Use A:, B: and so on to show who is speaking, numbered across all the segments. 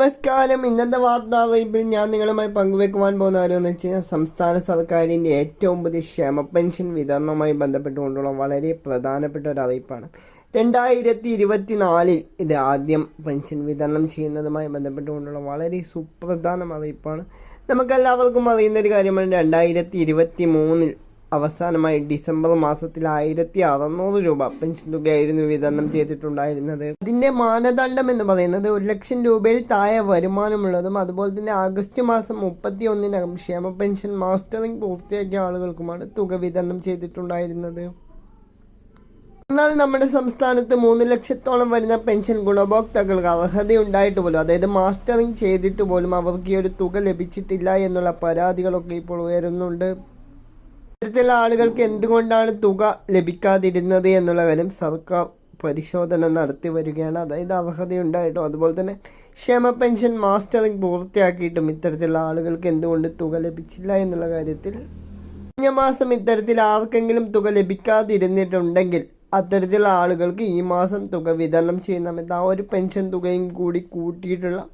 A: നമസ്കാരം. ഇന്നത്തെ വാർത്താ ഞാൻ നിങ്ങളുമായി പങ്കുവെക്കുവാൻ പോകുന്ന കാര്യം എന്ന് വെച്ച് കഴിഞ്ഞാൽ സംസ്ഥാന സർക്കാരിന്റെ ഏറ്റവും പുതിയ ക്ഷേമ പെൻഷൻ വിതരണവുമായി ബന്ധപ്പെട്ടുകൊണ്ടുള്ള വളരെ പ്രധാനപ്പെട്ട ഒരു അറിയിപ്പാണ്. രണ്ടായിരത്തി ഇരുപത്തിനാലിൽ ഇത് ആദ്യം പെൻഷൻ വിതരണം ചെയ്യുന്നതുമായി ബന്ധപ്പെട്ടുകൊണ്ടുള്ള വളരെ സുപ്രധാന അറിയിപ്പാണ്. നമുക്കെല്ലാവർക്കും അറിയുന്ന ഒരു കാര്യമാണ്. രണ്ടായിരത്തി ഇരുപത്തി മൂന്നിൽ അവസാനമായി ഡിസംബർ മാസത്തിൽ ആയിരത്തി അറുന്നൂറ് രൂപ പെൻഷൻ തുകയായിരുന്നു വിതരണം ചെയ്തിട്ടുണ്ടായിരുന്നത്. അതിന്റെ മാനദണ്ഡം എന്ന് പറയുന്നത് ഒരു ലക്ഷം രൂപയിൽ താഴെ വരുമാനമുള്ളതും അതുപോലെ തന്നെ ആഗസ്റ്റ് മാസം മുപ്പത്തി ഒന്നിനകം ക്ഷേമ പെൻഷൻ മാസ്റ്ററിംഗ് പൂർത്തിയാക്കിയ ആളുകൾക്കുമാണ് തുക വിതരണം ചെയ്തിട്ടുണ്ടായിരുന്നത്. എന്നാൽ നമ്മുടെ സംസ്ഥാനത്ത് മൂന്ന് ലക്ഷത്തോളം വരുന്ന പെൻഷൻ ഗുണഭോക്താക്കൾക്ക് അർഹതയുണ്ടായിട്ട് പോലും അതായത് മാസ്റ്ററിംഗ് ചെയ്തിട്ട് പോലും അവർക്ക് ഈ ഒരു തുക ലഭിച്ചിട്ടില്ല എന്നുള്ള പരാതികളൊക്കെ ഇപ്പോൾ ഉയരുന്നുണ്ട്. ഇത്തരത്തിലുള്ള ആളുകൾക്ക് എന്തുകൊണ്ടാണ് തുക ലഭിക്കാതിരുന്നത് എന്നുള്ള കാര്യം സർക്കാർ പരിശോധന നടത്തി വരികയാണ്. അതായത് അർഹതയുണ്ടായിട്ടും അതുപോലെ തന്നെ ക്ഷേമ പെൻഷൻ മാസ്റ്ററിംഗ് പൂർത്തിയാക്കിയിട്ടും ഇത്തരത്തിലുള്ള ആളുകൾക്ക് എന്തുകൊണ്ട് തുക ലഭിച്ചില്ല എന്നുള്ള കാര്യത്തിൽ കഴിഞ്ഞ മാസം ഇത്തരത്തിൽ ആർക്കെങ്കിലും തുക ലഭിക്കാതിരുന്നിട്ടുണ്ടെങ്കിൽ അത്തരത്തിലുള്ള ആളുകൾക്ക് ഈ മാസം തുക വിതരണം ചെയ്യുന്ന സമയത്ത് ആ ഒരു പെൻഷൻ തുകയും കൂടി കൂട്ടിയിട്ടുള്ള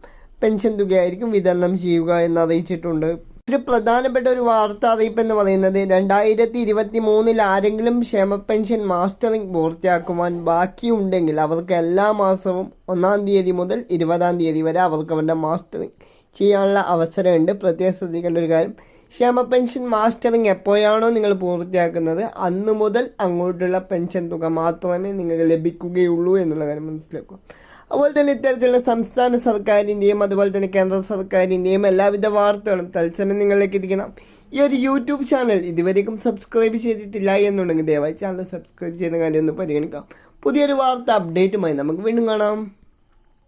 A: പെൻഷൻ തുകയായിരിക്കും വിതരണം ചെയ്യുക എന്ന് അറിയിച്ചിട്ടുണ്ട്. ഒരു പ്രധാനപ്പെട്ട ഒരു വാർത്ത അറിയിപ്പ് എന്ന് പറയുന്നത് രണ്ടായിരത്തി ഇരുപത്തി മൂന്നിൽ ആരെങ്കിലും ക്ഷേമ പെൻഷൻ മാസ്റ്ററിംഗ് പൂർത്തിയാക്കുവാൻ ബാക്കിയുണ്ടെങ്കിൽ അവർക്ക് എല്ലാ മാസവും ഒന്നാം തീയതി മുതൽ ഇരുപതാം തീയതി വരെ അവർക്ക് അവരുടെ മാസ്റ്ററിംഗ് ചെയ്യാനുള്ള അവസരമുണ്ട്. പ്രത്യേകം ശ്രദ്ധിക്കേണ്ട ഒരു കാര്യം ക്ഷേമ പെൻഷൻ മാസ്റ്ററിംഗ് എപ്പോഴാണോ നിങ്ങൾ പൂർത്തിയാക്കുന്നത് അന്ന് മുതൽ അങ്ങോട്ടുള്ള പെൻഷൻ തുക മാത്രമേ നിങ്ങൾക്ക് ലഭിക്കുകയുള്ളൂ എന്നുള്ള കാര്യം മനസ്സിലാക്കുക. അതുപോലെ തന്നെ ഇത്തരത്തിലുള്ള സംസ്ഥാന സർക്കാരിന്റെയും അതുപോലെ തന്നെ കേന്ദ്ര സർക്കാരിന്റെയും എല്ലാവിധ വാർത്തകളും തത്സമയം നിങ്ങളിലേക്ക് എത്തിക്കണം. ഈ ഒരു യൂട്യൂബ് ചാനൽ ഇതുവരെയും സബ്സ്ക്രൈബ് ചെയ്തിട്ടില്ല എന്നുണ്ടെങ്കിൽ ദയവായി ചാനൽ സബ്സ്ക്രൈബ് ചെയ്യുന്ന കാര്യം ഒന്ന് പരിഗണിക്കാം. പുതിയൊരു വാർത്ത അപ്ഡേറ്റുമായി നമുക്ക് വീണ്ടും കാണാം.